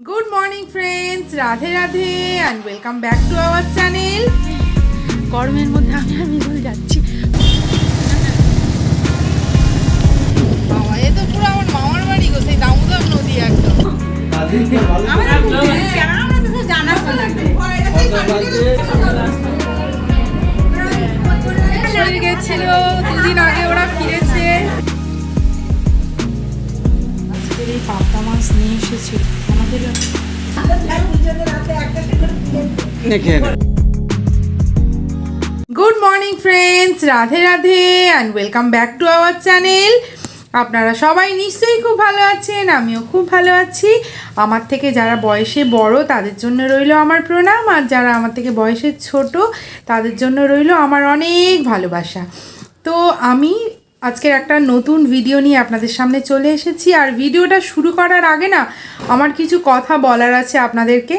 Good morning friends Radhe Radhe and welcome back to our channel গরমের মধ্যে আমি আর মিগুল যাচ্ছি। বাবা এ তো পুরো আমার মামার বাড়ি গো সেই দামোদর নদী একদম। গেছিল দুদিন আগে ওরা ফিরেছে। আজকের এই পাবদা মাছ নিয়ে এসেছিল good morning friends Radhe Radhe and welcome back to our channel আপনারা সবাই নিশ্চয়ই খুব ভালো আছেন, আমিও খুব ভালো আছি। আমার থেকে যারা বয়সে বড়, তাদের জন্য রইল আমার প্রণাম। আর যারা আমার থেকে বয়সে ছোট, তাদের জন্য রইল আমার অনেক ভালোবাসা। তো আমি আজকের একটা নতুন ভিডিও নিয়ে আপনাদের সামনে চলে এসেছি। আর ভিডিওটা শুরু করার আগে না, আমার কিছু কথা বলার আছে আপনাদেরকে।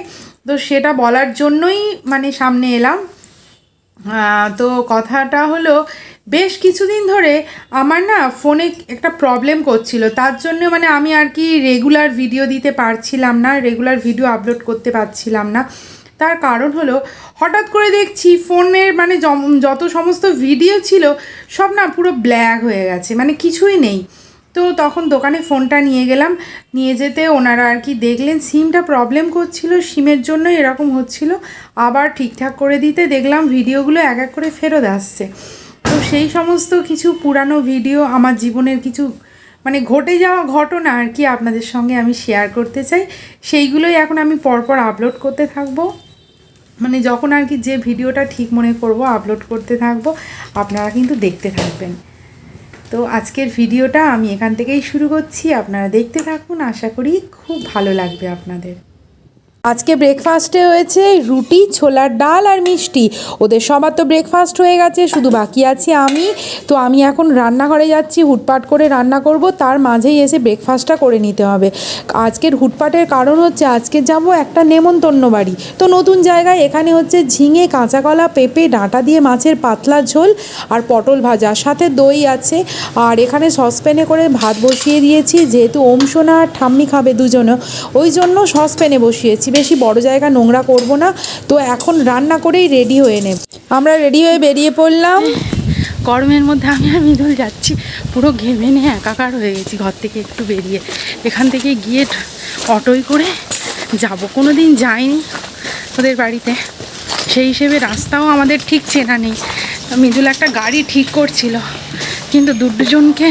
তো সেটা বলার জন্যই মানে সামনে এলাম। তো কথাটা হলো, বেশ কিছুদিন ধরে আমার না ফোনে একটা প্রবলেম করছিল। তার জন্য মানে আমি আর কি রেগুলার ভিডিও দিতে পারছিলাম না রেগুলার ভিডিও আপলোড করতে পারছিলাম না। তার কারণ হলো, হঠাৎ করে দেখছি ফোনের মানে যত সমস্ত ভিডিও ছিল, সব না পুরো ব্ল্যাক হয়ে গেছে মানে কিছুই নেই। তো তখন দোকানে ফোনটা নিয়ে গেলাম, নিয়ে যেতে ওনারা আর কি দেখলেন, সিমটা প্রবলেম করছিল, সিমের জন্য এরকম হচ্ছিল। আবার ঠিকঠাক করে দিতে দেখলাম ভিডিওগুলো এক এক করে ফেরত আসছে। তো সেই সমস্ত কিছু পুরানো ভিডিও, আমার জীবনের কিছু মানে ঘটে যাওয়া ঘটনা আর কি আপনাদের সঙ্গে আমি শেয়ার করতে চাই, সেইগুলোই এখন আমি পরপর আপলোড করতে থাকব। মানে যখন আর কি যে ভিডিওটা ঠিক মনে করব আপলোড করতে থাকব, আপনারা কিন্তু দেখতে থাকবেন। তো আজকের ভিডিওটা আমি এখান থেকেই শুরু করছি। আপনারা দেখতে থাকুন, আশা করি খুব ভালো লাগবে আপনাদের। আজকে ব্রেকফাস্টে হয়েছে রুটি, ছোলার ডাল আর মিষ্টি। ওদের সবার তো ব্রেকফাস্ট হয়ে গেছে, শুধু বাকি আছি আমি। তো আমি এখন রান্নাঘরে যাচ্ছি, হুটপাট করে রান্না করব, তার মাঝেই এসে ব্রেকফাস্টটা করে নিতে হবে। আজকের হুটপাটের কারণ হচ্ছে, আজকে যাব একটা নেমন্তন্ন বাড়ি। তো নতুন জায়গায় এখানে হচ্ছে ঝিঙে কাঁচা কলা পেঁপে, ডাঁটা দিয়ে মাছের পাতলা ঝোল আর পটল ভাজা। সাথে দই আছে, আর এখানে সসপ্যানে করে ভাত বসিয়ে দিয়েছি, যেহেতু ওম সোনা আর ঠাম্মি খাবে দুজনে ওই জন্য সসপ্যানে বসিয়েছি। বেশি বড় জায়গা নোংরা করব না। তো এখন রান্না করেই রেডি হয়ে নেব। আমরা রেডি হয়ে বেরিয়ে পড়লাম। গরমের মধ্যে আমি আর মিদুল যাচ্ছি। পুরো ঘেমে নিয়ে একাকার হয়ে গেছি ঘর থেকে একটু বেরিয়ে। এখান থেকে গিয়ে অটোয় করে যাব। কোনো দিন যাইনি ওদের বাড়িতে। সেই হিসেবে রাস্তাও আমাদের ঠিক চেনা নেই। মিদুল একটা গাড়ি ঠিক করছিল। কিন্তু দু দুজনকে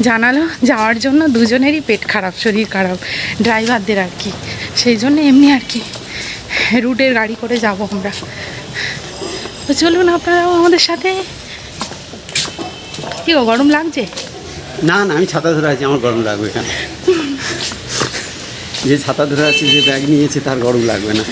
জানালো, যাওয়ার জন্য দুজনেরই পেট খারাপ, শরীর খারাপ। ড্রাইভারদের আর কি। সেই জন্য এমনি আর কি রুটের গাড়ি করে যাব আমরা। তো চলুন আপনারাও আমাদের সাথে। কি গরম লাগছে? না না, আমি ছাতা ধরে আছি, আমার গরম লাগবে কেন? যে ছাতা ধরে আছি, যে ব্যাগ নিয়েছে তার গরম লাগবে না।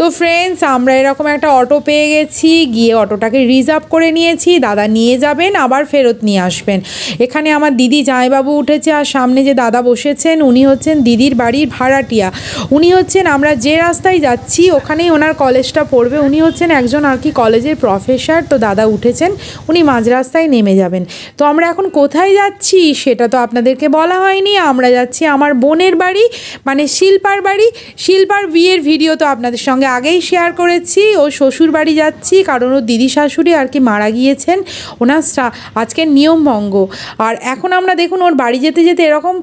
তো ফ্রেন্ডস আমরা এরকম একটা অটো পেয়ে গেছি, গিয়ে অটোটাকে রিজার্ভ করে নিয়েছি, দাদা নিয়ে যাবেন, আবার ফেরত নিয়ে আসবেন। এখানে আমার দিদি জামাইবাবু উঠেছে, আর সামনে যে দাদা বসেছেন, উনি হচ্ছেন দিদির বাড়ির ভাড়াটিয়া। উনি হচ্ছেন, আমরা যে রাস্তায় যাচ্ছি, ওখানেই ওনার কলেজটা পড়বে। উনি হচ্ছেন একজন আর কি কলেজের প্রফেসর তো দাদা উঠেছেন, উনি মাঝ রাস্তায় নেমে যাবেন। তো আমরা এখন কোথায় যাচ্ছি, সেটা তো আপনাদেরকে বলা হয়নি। আমরা যাচ্ছি আমার বোনের বাড়ি মানে শিল্পার বাড়ি। শিল্পার বিয়ের ভিডিও তো আপনাদের সঙ্গে আগেই শেয়ার করেছি, ও শ্বশুর বাড়ি যাচ্ছি, কারণ ওর দিদি শাশুড়ি আর কি মারা গিয়েছেন, ওনার আজকের নিয়মভঙ্গ আর এখন আমরা দেখুন, ওর বাড়ি যেতে যেতে এরকম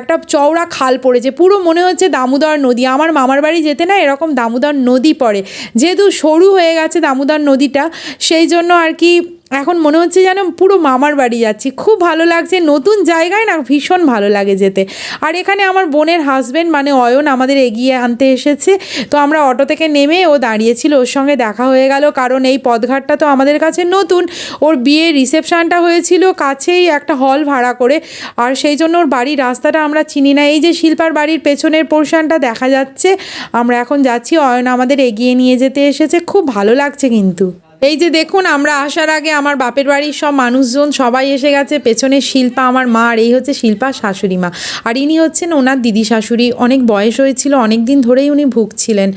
একটা চওড়া খাল পড়েছে পুরো মনে হচ্ছে দামোদর নদী। আমার মামার বাড়ি যেতে না এরকম দামোদর নদী পড়ে। যেহেতু সরু হয়ে গেছে দামোদর নদীটা, সেই জন্য আর কি এখন মনে হচ্ছে যেন পুরো মামার বাড়ি যাচ্ছি। খুব ভালো লাগছে, নতুন জায়গায় না ভীষণ ভালো লাগে যেতে। আর এখানে আমার বোনের হাজবেন্ড মানে অয়ন আমাদের এগিয়ে আনতে এসেছে। তো আমরা অটো থেকে নেমে ও দাঁড়িয়েছিল, ওর সঙ্গে দেখা হয়ে গেল। কারণ এই পদঘাটটা তো আমাদের কাছে নতুন। ওর বিয়ের রিসেপশানটা হয়েছিল কাছেই একটা হল ভাড়া করে। আর সেই জন্য ওর বাড়ির রাস্তাটা আমরা চিনি না। এই যে শিল্পার বাড়ির পেছনের পোর্শনটা দেখা যাচ্ছে। আমরা এখন যাচ্ছি, অয়ন আমাদের এগিয়ে নিয়ে যেতে এসেছে। খুব ভালো লাগছে কিন্তু। এই যে দেখুন, আমরা আসার আগে আমার বাপের বাড়ির সব মানুষজন সবাই এসে গেছে। পেছনে শিল্পা আমার মা, আর এই হচ্ছে শিল্পা শাশুড়ি মা। আর ইনি হচ্ছেন ওনার দিদি শাশুড়ি। অনেক বয়স হয়েছিল, অনেক দিন ধরেই উনি ভুগছিলেন।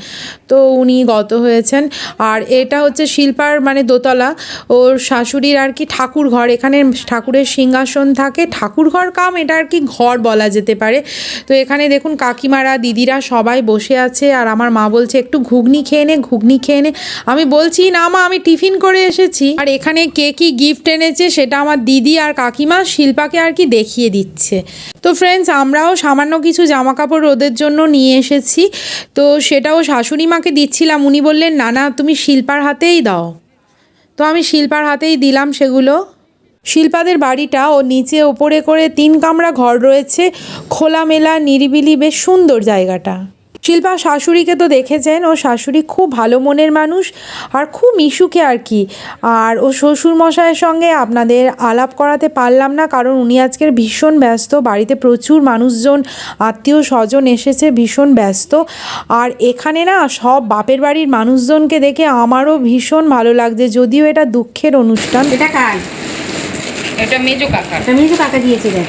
তো উনি গত হয়েছেন। আর এটা হচ্ছে শিল্পার মানে দোতলা। ওর শাশুড়ির আর কি ঠাকুর ঘর। এখানে ঠাকুরের সিংহাসন থাকে। ঠাকুর ঘর কাম, এটা আর কি ঘর বলা যেতে পারে। তো এখানে দেখুন, কাকিমারা, দিদিরা সবাই বসে আছে। আর আমার মা বলছে, একটু ঘুগনি খেয়ে নে, ঘুগনি খেয়ে নে। আমি বলছি, না মা, আমি টিফিন করে এসেছি। আর এখানে কে কি গিফট এনেছে সেটা আমার দিদি আর কাকিমা শিল্পাকে আর কি দেখিয়ে দিচ্ছে। তো ফ্রেন্ডস আমরাও সামান্য কিছু জামা কাপড় ওদের জন্য নিয়ে এসেছি। তো সেটাও শাশুড়ি মাকে দিচ্ছিলাম। উনি বললেন, না না, তুমি শিল্পার হাতেই দাও। তো আমি শিল্পার হাতেই দিলাম সেগুলো। শিল্পাদের বাড়িটা ও নিচে ওপরে করে তিন কামরা ঘর রয়েছে। খোলামেলা, নিরিবিলি, বেশ সুন্দর জায়গাটা। শিল্পা শাশুড়িকে তো দেখেছেন ও শাশুড়ি খুব ভালো মনের মানুষ আর খুব মিশুকে আর কি। আর ও শ্বশুর মশাইয়ের সঙ্গে আপনাদের আলাপ করাতে পারলাম না কারণ উনি আজকের ভীষণ ব্যস্ত বাড়িতে প্রচুর মানুষজন আত্মীয় স্বজন এসেছে ভীষণ ব্যস্ত। আর এখানে না সব বাপের বাড়ির মানুষজনকে দেখে আমারও ভীষণ ভালো লাগছে যদিও এটা দুঃখের অনুষ্ঠান। এটা কার? এটা মেজো কাকা এটা মেজো কাকা দিয়েছে দেখ।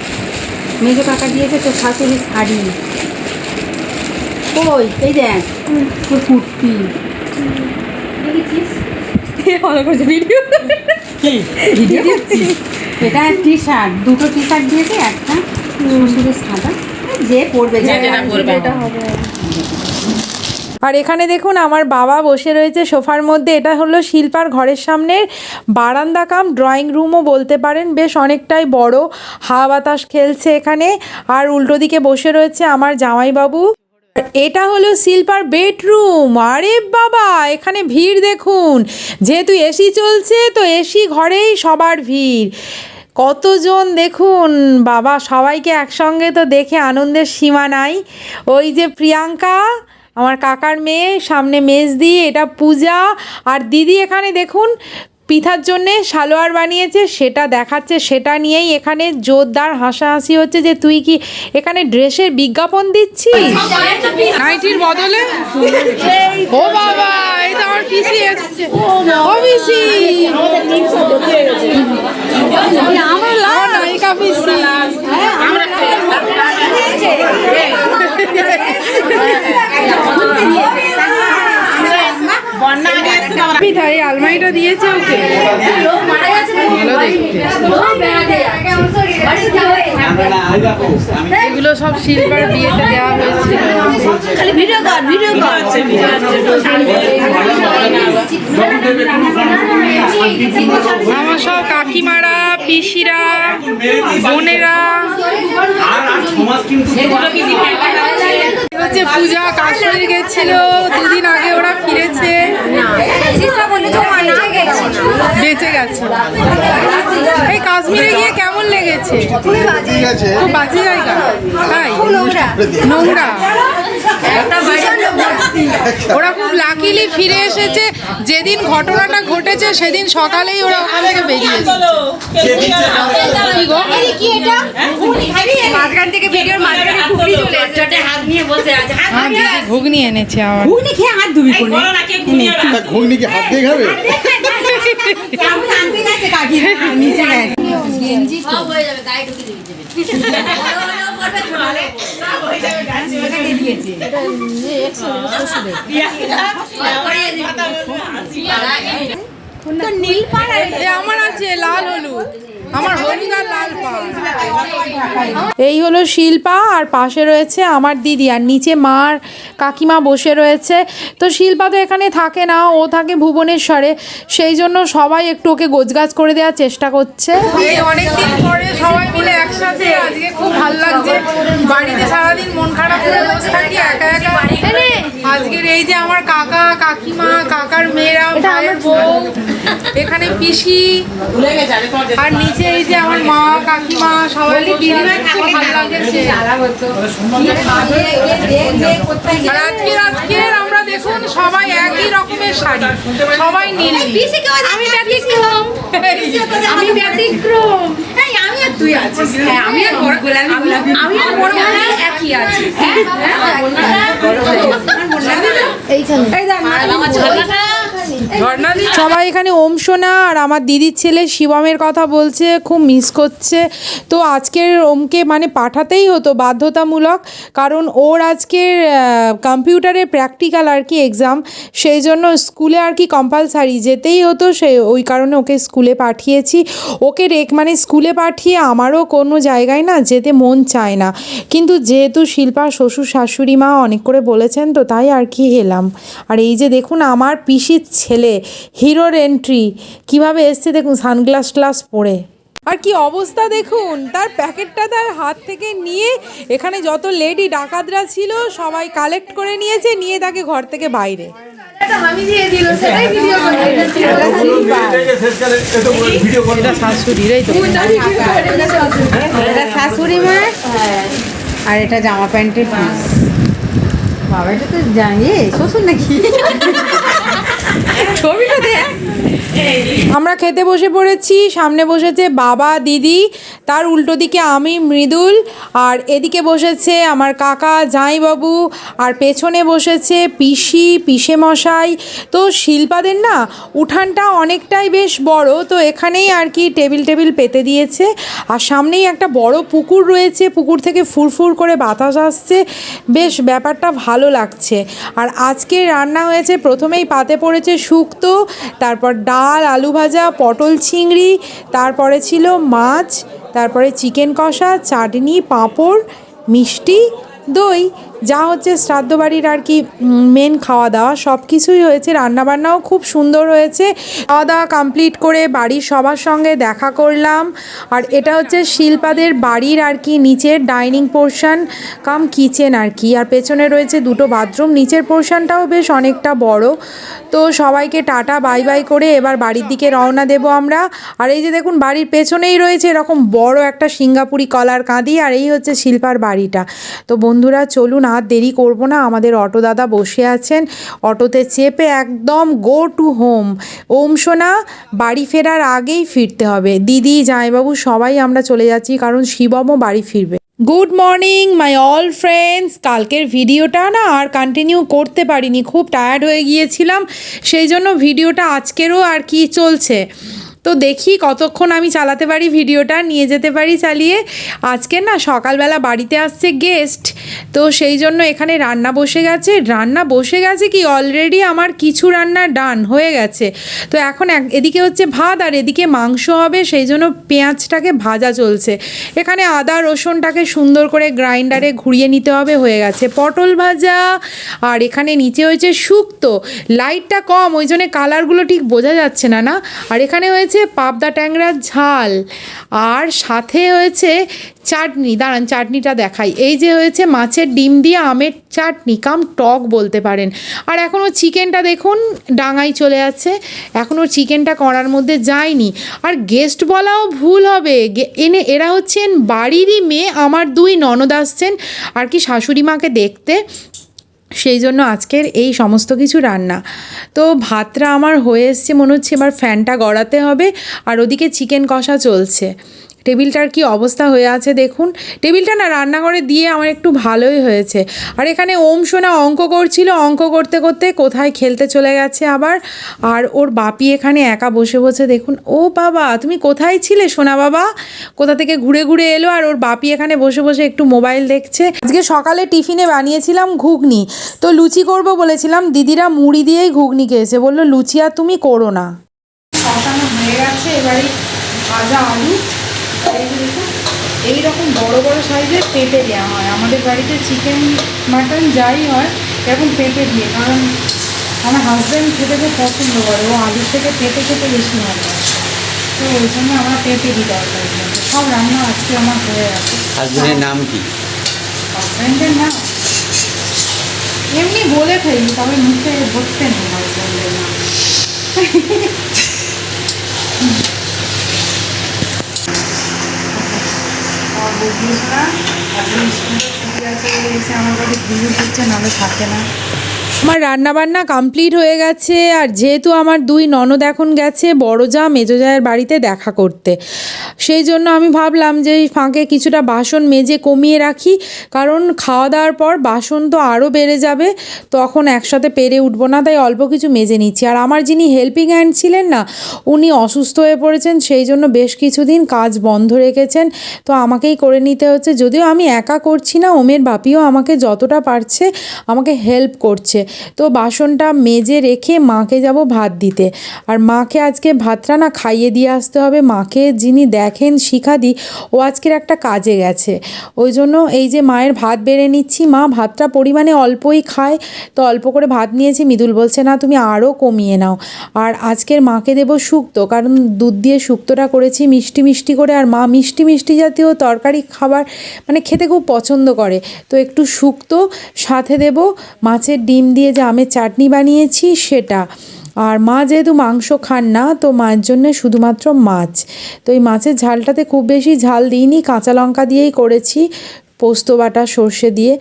মেজো কাকা দিয়েছে তোর শাশুড়ির শাড়ি ওই এই দেখ। তোর কুর্তি দেখেছিস ভালো করছে ভিডিও ভিডিও এটা টি শার্ট দুটো টি শার্ট দিয়েছে একটা সাদা। যে পরবে যেটা পরবে। এটা হবে। আর এখানে দেখুন আমার বাবা বসে রয়েছে সোফার মধ্যে। এটা হলো শিল্পার ঘরের সামনের বারান্দা কাম। ড্রয়িং রুমও বলতে পারেন। বেশ অনেকটাই বড়। হাওয়া বাতাস খেলছে এখানে। আর উল্টো দিকে বসে রয়েছে আমার জামাইবাবু। এটা হলো শিল্পার বেডরুম। আরে বাবা, এখানে ভিড় দেখুন। যেহেতু এসি চলছে, তো এসি ঘরেই সবার ভিড়। কতজন দেখুন, বাবা, সবাইকে একসঙ্গে তো দেখে আনন্দের সীমা নাই। ওই যে প্রিয়াঙ্কা, আমার কাকার মেয়ে, সামনে মেজ দিয়ে এটা পূজা, আর দিদি এখানে দেখুন পিঠার জন্যে সালোয়ার বানিয়েছে, সেটা দেখাচ্ছে, সেটা নিয়েই এখানে জোরদার হাসাহাসি হচ্ছে যে তুই কি এখানে ড্রেসের বিজ্ঞাপন দিচ্ছিস? নাইটির বদলে? ও বাবা তো আমার পিসি এসছে। ও পিসি। আমার নায়িকা পিসি। পিঠা এই আলমারিটা দিয়েছে ওকে। এগুলো সব সিলভার বিয়েতে দেওয়া হয়েছিল। খালি ভিডিও কর ভিডিও কর। আমার সব কাকিমারা পিসিরা বোনেরা। হচ্ছে পূজা কাশ্মীর গেছিল দুদিন আগে ওরা ফিরেছে। বেঁচে গেছে। এই কাশ্মীরে গিয়ে কেমন লেগেছে? খুব বাজে। জায়গা। তাই? নোংরা ওরা লাকিলি ফিরে এসেছে যেদিন ঘটনাটা ঘটেছে সেদিন সকালেই ওরা ওখান থেকে বেরিয়ে এসেছে। মাঝখানে ঘুগনি এনেছে আমার ঘুগনি খেয়ে হাত ধুবি ঘুগনি কি হাত দিয়ে খাবে? আনতে গেছে কাকি নিচে গেছে। এ আমার আছে লাল হলুদ। আমার হলুদ আর লাল এই হলো শিল্পা আর পাশে রয়েছে আমার দিদি আর নিচে মার কাকিমা বসে রয়েছে। তো শিল্পা তো এখানে থাকে না ও থাকে ভুবনেশ্বরে সেই জন্য সবাই একটু ওকে গোছগাছ করে দেওয়ার চেষ্টা করছে। অনেকদিন পরে সবাই মিলে একসাথে আজকে খুব ভালো লাগছে। বাড়িতে সারাদিন মন খারাপ করে বসে থাকি একা একা। আজকের এই যে আমার কাকা কাকিমা কাকার মেয়েরা ভাইয়ের বউ এখানে পিসি আর নিচে এই যে আমার মা কাকিমা সবাই আজকের আমরা দেখুন সবাই একই রকমের শাড়ি সবাই নীল। আমি ব্যতিক্রম আমি ব্যতিক্রম আমি আর তুই আছিস হ্যাঁ আমি আর বড় গোলামি আমি আর বড় ভাই একই আছি এইখানে এই দেখ সবাই এখানে ওম সোনা আর আমার দিদির ছেলে শিবমের কথা বলছে, খুব মিস করছে। তো আজকের ওমকে মানে পাঠাতেই হতো বাধ্যতামূলক, কারণ ওর আজকের কম্পিউটারের প্র্যাকটিক্যাল আর কি এক্সাম সেই জন্য স্কুলে আর কি কম্পালসারি যেতেই হতো সে ওই কারণে ওকে স্কুলে পাঠিয়েছি। ওকে রেক মানে স্কুলে পাঠিয়ে আমারও কোনো জায়গায় না যেতে মন চায় না। কিন্তু যেহেতু শিল্পা, শ্বশুর, শাশুড়ি মা অনেক করে বলেছেন, তো তাই আর কি এলাম। আর এই যে দেখুন, আমার পিসির ছেলে হিরোর এন্ট্রি কীভাবে এসছে দেখুন সানগ্লাস গ্লাস পরে। আর কি অবস্থা দেখুন তার প্যাকেটটা তার হাত থেকে নিয়ে এখানে যত লেডি ডাকাতরা ছিল সবাই কালেক্ট করে নিয়েছে নিয়ে তাকে ঘর থেকে বাইরে। আমি দিয়ে দিল সেটাই ভিডিও এটা শাশুড়িরাই তো। এটা শাশুড়ি মা? আর এটা জামা প্যান্টের পিস বাবা এটা তো জানিয়ে শ্বশুর নাকি? ছবিটা দেখ আমরা খেতে বসে পড়েছি, সামনে বসেছে বাবা, দিদি, তার উল্টো দিকে আমি, মৃদুল, আর এদিকে বসেছে আমার কাকা, জামাইবাবু, আর পেছনে বসেছে পিসি পিসে মশাই তো শিল্পাদের না, উঠানটা অনেকটাই বেশ বড়, তো এখানেই আর কি টেবিল টেবিল পেতে দিয়েছে। আর সামনেই একটা বড় পুকুর রয়েছে, পুকুর থেকে ফুরফুর করে বাতাস আসছে। বেশ ব্যাপারটা ভালো লাগছে। আর আজকে রান্না হয়েছে, প্রথমেই পাতে পড়েছে শুক্তো, তারপর ডাল আলু ভাজা পটল চিংড়ি তারপরে ছিল মাছ তারপরে চিকেন কষা চাটনি পাঁপড় মিষ্টি দই। যা হচ্ছে শ্রাদ্ধ বাড়ির আর কি মেন খাওয়া দাওয়া সব কিছুই হয়েছে। রান্নাবান্নাও খুব সুন্দর হয়েছে। খাওয়া দাওয়া কমপ্লিট করে বাড়ির সবার সঙ্গে দেখা করলাম। আর এটা হচ্ছে শিল্পাদের বাড়ির আর কি, নিচের ডাইনিং পোর্শন কাম কিচেন আর কি। আর পেছনে রয়েছে দুটো বাথরুম নিচের পোর্শনটাও বেশ অনেকটা বড়। তো সবাইকে টাটা বাই বাই করে এবার বাড়ির দিকে রওনা দেব আমরা। আর এই যে দেখুন, বাড়ির পেছনেই রয়েছে এরকম বড় একটা সিঙ্গাপুরি কলার কাঁদি, আর এই হচ্ছে শিল্পার বাড়িটা। তো বন্ধুরা, চলুন আর দেরি করব না। আমাদের অটো দাদা বসে আছেন। অটোতে চেপে একদম গো টু হোম ওম সোনা, বাড়ি ফেরার আগেই ফিরতে হবে। দিদি, জামাইবাবু সবাই আমরা চলে যাচ্ছি, কারণ শিবমও বাড়ি ফিরবে। Good morning my all friends কালকের ভিডিওটা না আর কন্টিনিউ করতে পারিনি। খুব টায়ার্ড হয়ে গিয়েছিলাম। সেই জন্য ভিডিওটা আজকেরও আর কি চলছে। তো দেখি কতক্ষণ আমি চালাতে পারি ভিডিওটা, নিয়ে যেতে পারি চালিয়ে। আজকে না সকালবেলা বাড়িতে আসছে গেস্ট তো সেই জন্য এখানে রান্না বসে গেছে। রান্না বসে গেছে কি অলরেডি আমার কিছু রান্না ডান হয়ে গেছে। তো এখন এদিকে হচ্ছে ভাত আর এদিকে মাংস হবে, সেই জন্য পেঁয়াজটাকে ভাজা চলছে। এখানে আদা, রসুনটাকে সুন্দর করে গ্রাইন্ডারে ঘুরিয়ে নিতে হবে, হয়ে গেছে পটল ভাজা। আর এখানে নিচে হয়েছে শুক্তো। লাইটটা কম, ওই জন্য কালারগুলো ঠিক বোঝা যাচ্ছে না না। আর এখানে হয়েছে পাবদা ট্যাংরার ঝাল আর সাথে হয়েছে চাটনি। দাঁড়ান, চাটনিটা দেখাই। এই যে হয়েছে মাছের ডিম দিয়ে আমের চাটনি, কাম টক বলতে পারেন। আর এখনও চিকেনটা দেখুন, ডাঙায় চলে যাচ্ছে এখনও চিকেনটা করার মধ্যে যায়নি। আর গেস্ট বলাও ভুল হবে। এনে, এরা হচ্ছেন বাড়িরই মেয়ে, আমার দুই ননদ আসছেন। আর কি শাশুড়ি মাকে দেখতে। সেই জন্য আজকের এই সমস্ত কিছু রান্না। তো ভাতটা আমার হয়ে এসছে, মনে হচ্ছে এবার ফ্যানটা গড়াতে হবে, আর ওদিকে চিকেন কষা চলছে। টেবিলটার কি অবস্থা হয়ে আছে দেখুন। টেবিলটা না রান্নাঘরে দিয়ে আমার একটু ভালোই হয়েছে। আর এখানে ওম সোনা অঙ্ক করছিল, অঙ্ক করতে করতে কোথায় খেলতে চলে গেছে আবার। আর ওর বাপি এখানে একা বসে বসে দেখুন, ও বাবা, তুমি কোথায় ছিলে সোনা বাবা? কোথা থেকে ঘুরে ঘুরে এলো আর ওর বাপি এখানে বসে বসে একটু মোবাইল দেখছে। আজকে সকালে টিফিনে বানিয়েছিলাম ঘুগনি, তো লুচি করব বলেছিলাম, দিদিরা মুড়ি দিয়েই ঘুগনি খেয়েছে, বলল, লুচি আর তুমি করো না। হয়ে গেছে, এবারে ভাজা আলু। এইরকম বড় বড় সাইজের পেঁপে দেওয়া হয়। আমাদের বাড়িতে চিকেন মাটন যাই হয় এরকম পেঁপে দিয়ে। কারণ আমার হাজব্যান্ড খেতে খুব পছন্দ করে ও আলুর থেকে পেঁপে খেতে বেশি ভালো লাগে তো ওই জন্য আমরা পেঁপে দিই দরকার সব রান্না আজকে আমার হয়ে আছে হাজবেন্ডের নাম কি? হাজব্যান্ডের নাম? এমনি বলে ফেলি তবে মুখে ধরতে নেই হাজব্যান্ডের না আমার রান্না বান্না রান্নাবান্না কমপ্লিট হয়ে গেছে, আর যেহেতু আমার দুই ননদ এখন গেছে বড় যা মেজো জায়ের বাড়িতে দেখা করতে। সেই জন্য আমি ভাবলাম যে ফাঁকে কিছুটা বাসন মেজে কমিয়ে রাখি, কারণ খাওয়া দাওয়ার পর বাসন তো আরও বেড়ে যাবে, তখন একসাথে পেরে উঠবো না, তাই অল্প কিছু মেজে নিচ্ছি। আর আমার যিনি হেল্পিং হ্যান্ড ছিলেন না, উনি অসুস্থ হয়ে পড়েছেন, সেই জন্য বেশ কিছুদিন কাজ বন্ধ রেখেছেন। তো আমাকেই করে নিতে হচ্ছে, যদিও আমি একা করছি না, ওমের বাপিও আমাকে যতটা পারছে আমাকে হেল্প করছে। তো বাসনটা মেজে রেখে মাকে যাব ভাত দিতে। আর মাকে আজকে ভাতটা না খাইয়ে দিয়ে আসতে হবে, মাকে যিনি দেখেন শিখাদি। ও আজকের একটা কাজে গেছে। ওই জন্য এই যে মায়ের ভাত বেড়ে নিচ্ছি, মা ভাতটা পরিমাণে অল্পই খায়। তো অল্প করে ভাত নিয়েছি। মৃদুল বলছে, না, তুমি আরও কমিয়ে নাও। আর আজকের মাকে দেবো শুক্তো কারণ দুধ দিয়ে শুক্তোটা করেছি, মিষ্টি মিষ্টি করে। আর মা মিষ্টি মিষ্টি জাতীয় তরকারি খাবার মানে খেতে খুব পছন্দ করে। তো একটু শুক্তো সাথে দেব মাছের ডিম দিয়ে যে আমের চাটনি বানিয়েছি, সেটা। আর মা যেহেতু মাংস খান না, তো মায়ের জন্য শুধুমাত্র মাছ। তো এই মাছের ঝালটাতে খুব বেশি ঝাল দিইনি, কাঁচা লঙ্কা দিয়েই করেছি, পোস্ত বাটা, সর্ষে দিয়ে।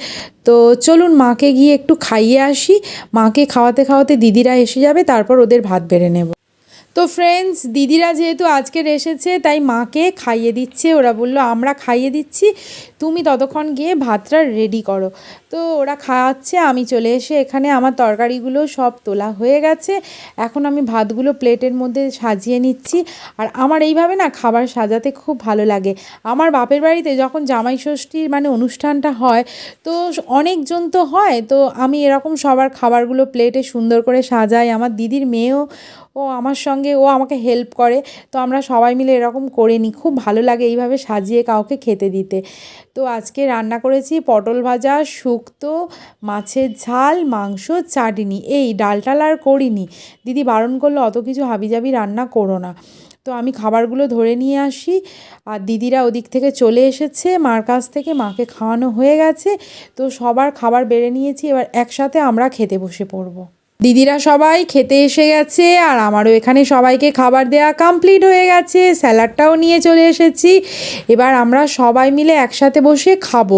তো চলুন মাকে গিয়ে একটু খাইয়ে আসি। মাকে খাওয়াতে খাওয়াতে দিদিরা এসে যাবে, তারপর ওদের ভাত বেড়ে নেব। তো ফ্রেন্ডস দিদিরা যেহেতু আজকের এসেছে, তাই মাকে খাইয়ে দিচ্ছে। ওরা বলল, আমরা খাইয়ে দিচ্ছি। তুমি ততক্ষণ গিয়ে ভাতটা রেডি করো। তো ওরা খাওয়াচ্ছে, আমি চলে এসে এখানে আমার তরকারিগুলো সব তোলা হয়ে গেছে। এখন আমি ভাতগুলো প্লেটের মধ্যে সাজিয়ে নিচ্ছি। আর আমার এইভাবে না খাবার সাজাতে খুব ভালো লাগে। আমার বাপের বাড়িতে যখন জামাই ষষ্ঠীর মানে অনুষ্ঠানটা হয়, তো অনেকজন তো হয়, তো আমি এরকম সবার খাবারগুলো প্লেটে সুন্দর করে সাজাই। আমার দিদির মেয়েও ও আমার সঙ্গে, ও আমাকে হেল্প করে। তো আমরা সবাই মিলে এরকম করে নিই খুব ভালো লাগে এইভাবে সাজিয়ে কাউকে খেতে দিতে। তো আজকে রান্না করেছি পটল ভাজা, শুক্তো, মাছের ঝাল, মাংস, চাটনি। এই ডালটাল আর করিনি। দিদি বারণ করল, অত কিছু হাবিজাবি রান্না করো না। তো আমি খাবারগুলো ধরে নিয়ে আসি। আর দিদিরা ওদিক থেকে চলে এসেছে। মার কাছ থেকে মাকে খাওয়ানো হয়ে গেছে। তো সবার খাবার বেড়ে নিয়েছি। এবার একসাথে আমরা খেতে বসে পড়ব। দিদিরা সবাই খেতে এসে গেছে আর আমারও এখানে সবাইকে খাবার দেওয়া কমপ্লিট হয়ে গেছে, স্যালাডটাও নিয়ে চলে এসেছি। এবার আমরা সবাই মিলে একসাথে বসে খাব।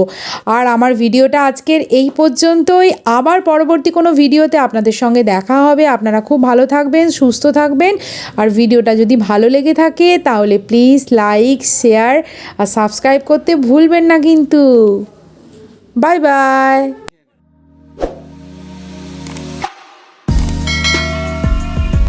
আর আমার ভিডিওটা আজকের এই পর্যন্তই। আবার পরবর্তী কোনো ভিডিওতে আপনাদের সঙ্গে দেখা হবে। আপনারা খুব ভালো থাকবেন, সুস্থ থাকবেন। আর ভিডিওটা যদি ভালো লেগে থাকে, তাহলে প্লিজ লাইক শেয়ার আর সাবস্ক্রাইব করতে ভুলবেন না কিন্তু। Bye bye